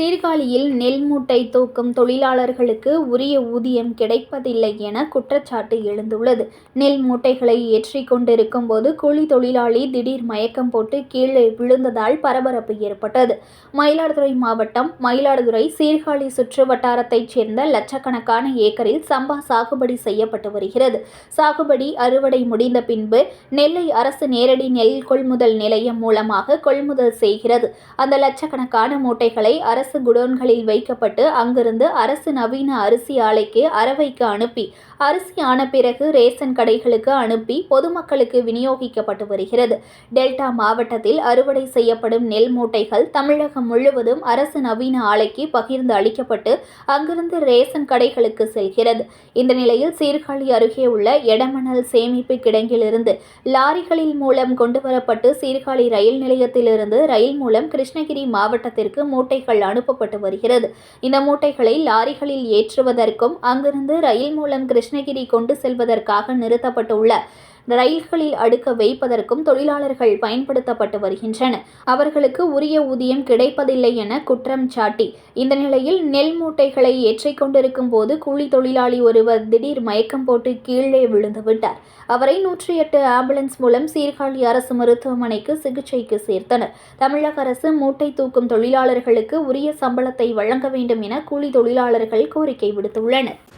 சீர்காழியில் நெல் மூட்டை தூக்கும் தொழிலாளர்களுக்கு உரிய ஊதியம் கிடைப்பதில்லை என குற்றச்சாட்டு எழுந்துள்ளது. நெல் மூட்டைகளை ஏற்றி கொண்டிருக்கும் போது கூலி தொழிலாளி திடீர் மயக்கம் போட்டு கீழே விழுந்ததால் பரபரப்பு ஏற்பட்டது. மயிலாடுதுறை மாவட்டம் மயிலாடுதுறை சீர்காழி சுற்று வட்டாரத்தைச் சேர்ந்த லட்சக்கணக்கான ஏக்கரில் சம்பா சாகுபடி செய்யப்பட்டு வருகிறது. சாகுபடி அறுவடை முடிந்த பின்பு நெல்லை அரசு நேரடி நெல் கொள்முதல் நிலையம் மூலமாக கொள்முதல் செய்கிறது. அந்த லட்சக்கணக்கான மூட்டைகளை அரசு குடோன்களில் வைக்கப்பட்டு அங்கிருந்து அரசு நவீன அரிசி ஆலைக்கு அரவைக்கு அனுப்பி அரிசி ஆன பிறகு ரேசன் கடைகளுக்கு அனுப்பி பொதுமக்களுக்கு விநியோகிக்கப்பட்டு வருகிறது. டெல்டா மாவட்டத்தில் அறுவடை செய்யப்படும் நெல் மூட்டைகள் தமிழகம் முழுவதும் அரசு நவீன ஆலைக்கு பகிர்ந்து அளிக்கப்பட்டு அங்கிருந்து ரேசன் கடைகளுக்கு செல்கிறது. இந்த நிலையில் சீர்காழி அருகே உள்ள எடமணல் சேமிப்பு கிடங்கிலிருந்து லாரிகளில் மூலம் கொண்டுவரப்பட்டு சீர்காழி ரயில் நிலையத்திலிருந்து ரயில் மூலம் கிருஷ்ணகிரி மாவட்டத்திற்கு மூட்டைகள் அனுப்பப்பட்டு வருகிறது. இந்த மூட்டைகளை லாரிகளில் ஏற்றுவதற்கும் அங்கிருந்து ரயில் மூலம் கிருஷ்ணகிரி கொண்டு செல்வதற்காக நிறுத்தப்பட்டுள்ள ரயில்களில் அடுக்க வைப்பதற்கும் தொழிலாளர்கள் பயன்படுத்தப்பட்டு வருகின்றனர் அவர்களுக்கு உரிய ஊதியம் கிடைப்பதில்லை என குற்றம் சாட்டி இந்த நிலையில் நெல் மூட்டைகளை ஏற்றிக் கொண்டிருக்கும் போது கூலி தொழிலாளி ஒருவர் திடீர் மயக்கம் போட்டு கீழே விழுந்து விட்டார். அவரை நூற்றி எட்டு ஆம்புலன்ஸ் மூலம் சீர்காழி அரசு மருத்துவமனைக்கு சிகிச்சைக்கு சேர்த்தனர். தமிழக அரசு மூட்டை தூக்கும் தொழிலாளர்களுக்கு உரிய சம்பளத்தை வழங்க வேண்டும் என கூலி தொழிலாளர்கள் கோரிக்கை விடுத்துள்ளனர்.